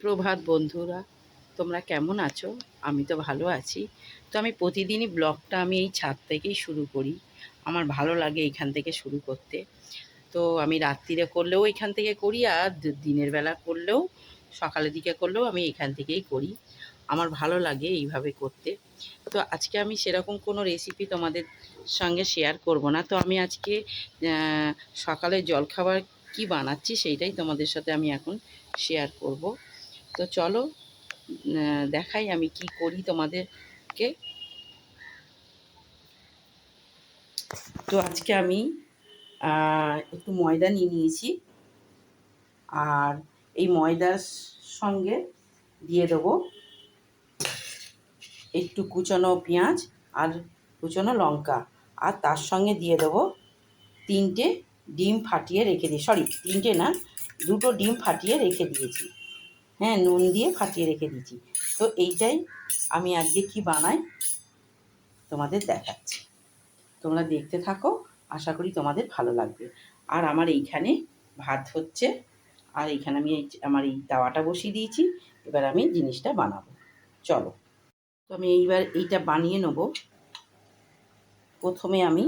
প্রভাত বন্ধুরা, তোমরা কেমন আছো? আমি তো ভালো আছি। তো আমি প্রতিদিনই ব্লগটা আমি এই ছাদ থেকেই শুরু করি। আমার ভালো লাগে এখান থেকে শুরু করতে। তো আমি রাত্রিরে করলেও এখান থেকে করি আর দিনের বেলা করলেও, সকালের দিকে করলেও আমি এখান থেকেই করি। আমার ভালো লাগে এইভাবে করতে। তো আজকে আমি সেরকম কোনো রেসিপি তোমাদের সঙ্গে শেয়ার করব না। তো আমি আজকে সকালে জলখাবার কি বানাচ্ছি সেইটাই তোমাদের সাথে আমি এখন শেয়ার করব। তো চলো দেখাই আমি কি করি তোমাদেরকে। তো আজকে আমি একটু ময়দা নিয়ে নিয়েছি। আর এই ময়দার সঙ্গে দিয়ে দেবো একটু কুচনো পেঁয়াজ আর কুচনো লঙ্কা। আর তার সঙ্গে দিয়ে দেবো তিনটে ডিম ফাটিয়ে রেখে দিই সরি, তিনটে না, দুটো ডিম ফাটিয়ে রেখে দিয়েছি। হ্যাঁ নুন দিয়ে ফাটিয়ে রেখে দিয়েছি। তো এইটাই আমি আজকে কি বানাই তোমাদের দেখাচ্ছি। তোমরা দেখতে থাকো, আশা করি তোমাদের ভালো লাগবে। আর আমার এইখানে ভাত হচ্ছে, আর এইখানে আমি আমার এই তাওয়াটা বসিয়ে দিয়েছি, এবার আমি জিনিসটা বানাবো। চলো। তো আমি এইবার এইটা বানিয়ে নেব। প্রথমে আমি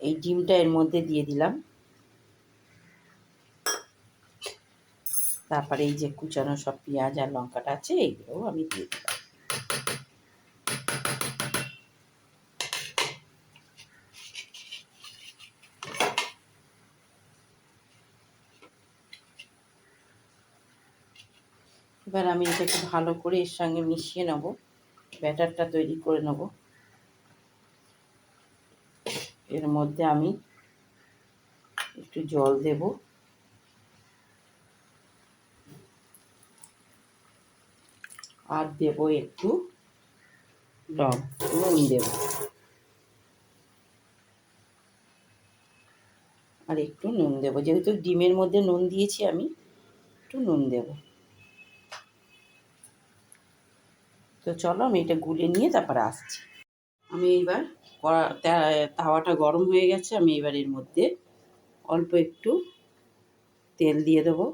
এই ডিমটা এর মধ্যে দিয়ে দিলাম। তারপরে এই যে কুচানো সব পেঁয়াজ আর লঙ্কাটা আছে, এইগুলোও আমি দিয়ে দিলাম। এবার আমি এটাকে ভালো করে এর সঙ্গে মিশিয়ে নেব, ব্যাটারটা তৈরি করে নেব। এর মধ্যে আমি একটু জল দেব। আর দেব একটু লব নুন দেব। আর একটু নুন দেব। যেহেতু ডিমের মধ্যে নুন দিয়েছি আমি একটু নুন দেব। তো চলো আমি এটা গুলে নিয়ে তারপরে আসছি। আমি এইবার তাওয়াটা গরম হয়ে গেছে আমি এবার এর মধ্যে অল্প একটু তেল দিয়ে দেবো।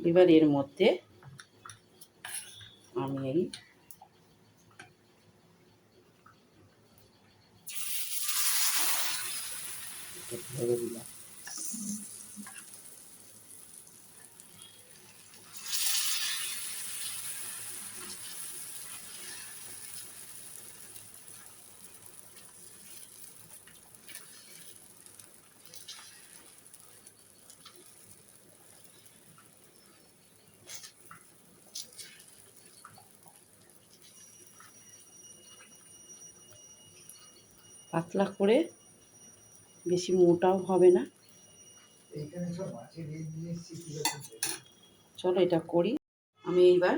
এবার এর মধ্যে আমি এই দিলাম পাতলা করে বেশি মোটাও হবে না। চলো এটা করি। আমি এইবার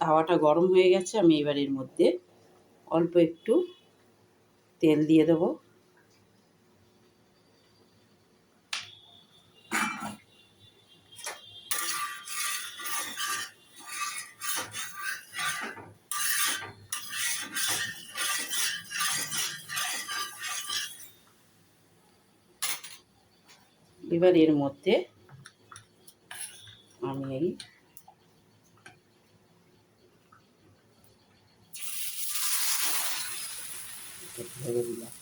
তাওয়াটা গরম হয়ে গেছে আমি এবার এর মধ্যে অল্প একটু তেল দিয়ে দেবো। এবার এর মধ্যে আমি এই দিলাম।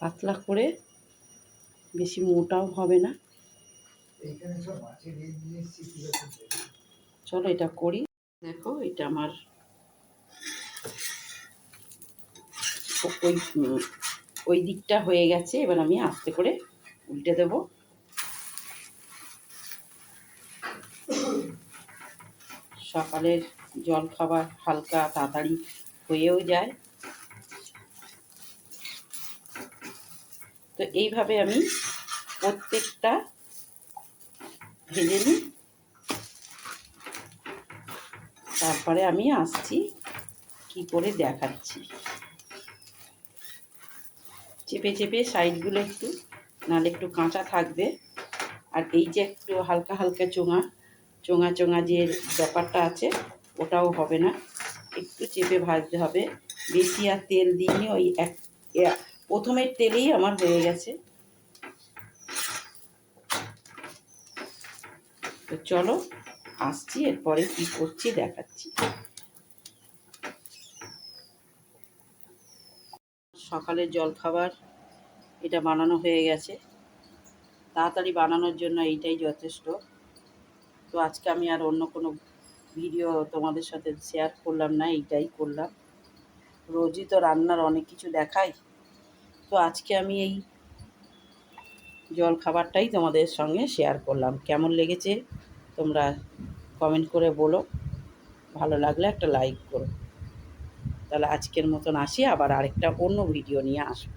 পাতলা করে বেশি মোটাও হবে না। চলো এটা করি। দেখো এটা আমার ওই ওই দিকটা হয়ে গেছে। এবার আমি আস্তে করে উল্টে দেব। সকালের জল খাবার হালকা তাড়াতাড়ি হয়েও যায়। তো এইভাবে আমি প্রত্যেকটা ভেজে নিই। তারপরে আমি আসছি কি করে দেখাচ্ছি। চেপে চেপে সাইডগুলো একটু, নাহলে একটু কাঁচা থাকবে। আর এই যে একটু হালকা হালকা চোঙা চোঙা চোঙা যে ব্যাপারটা আছে, ওটাও হবে না। একটু চেপে ভাজতে হবে। বেশি আর তেল দিইনি, ওই এক প্রথমের তেলেই আমার হয়ে গেছে। তো চলো, আসছি, এরপরে কি করছি দেখাচ্ছি। সকালের জলখাবার, এটা বানানো হয়ে গেছে। তাড়াতাড়ি বানানোর জন্য এইটাই যথেষ্ট। তো আজকে আমি আর অন্য কোনো ভিডিও তোমাদের সাথে শেয়ার করলাম না, এইটাই করলাম। রোজই তো রান্নার অনেক কিছু দেখাই। তো আজকে আমি এই জল খাবারটাই তোমাদের সঙ্গে শেয়ার করলাম। কেমন লেগেছে তোমরা কমেন্ট করে বলো। ভালো লাগলে একটা লাইক করো। তাহলে আজকের মতন আসি, আবার আরেকটা অন্য ভিডিও নিয়ে আসব।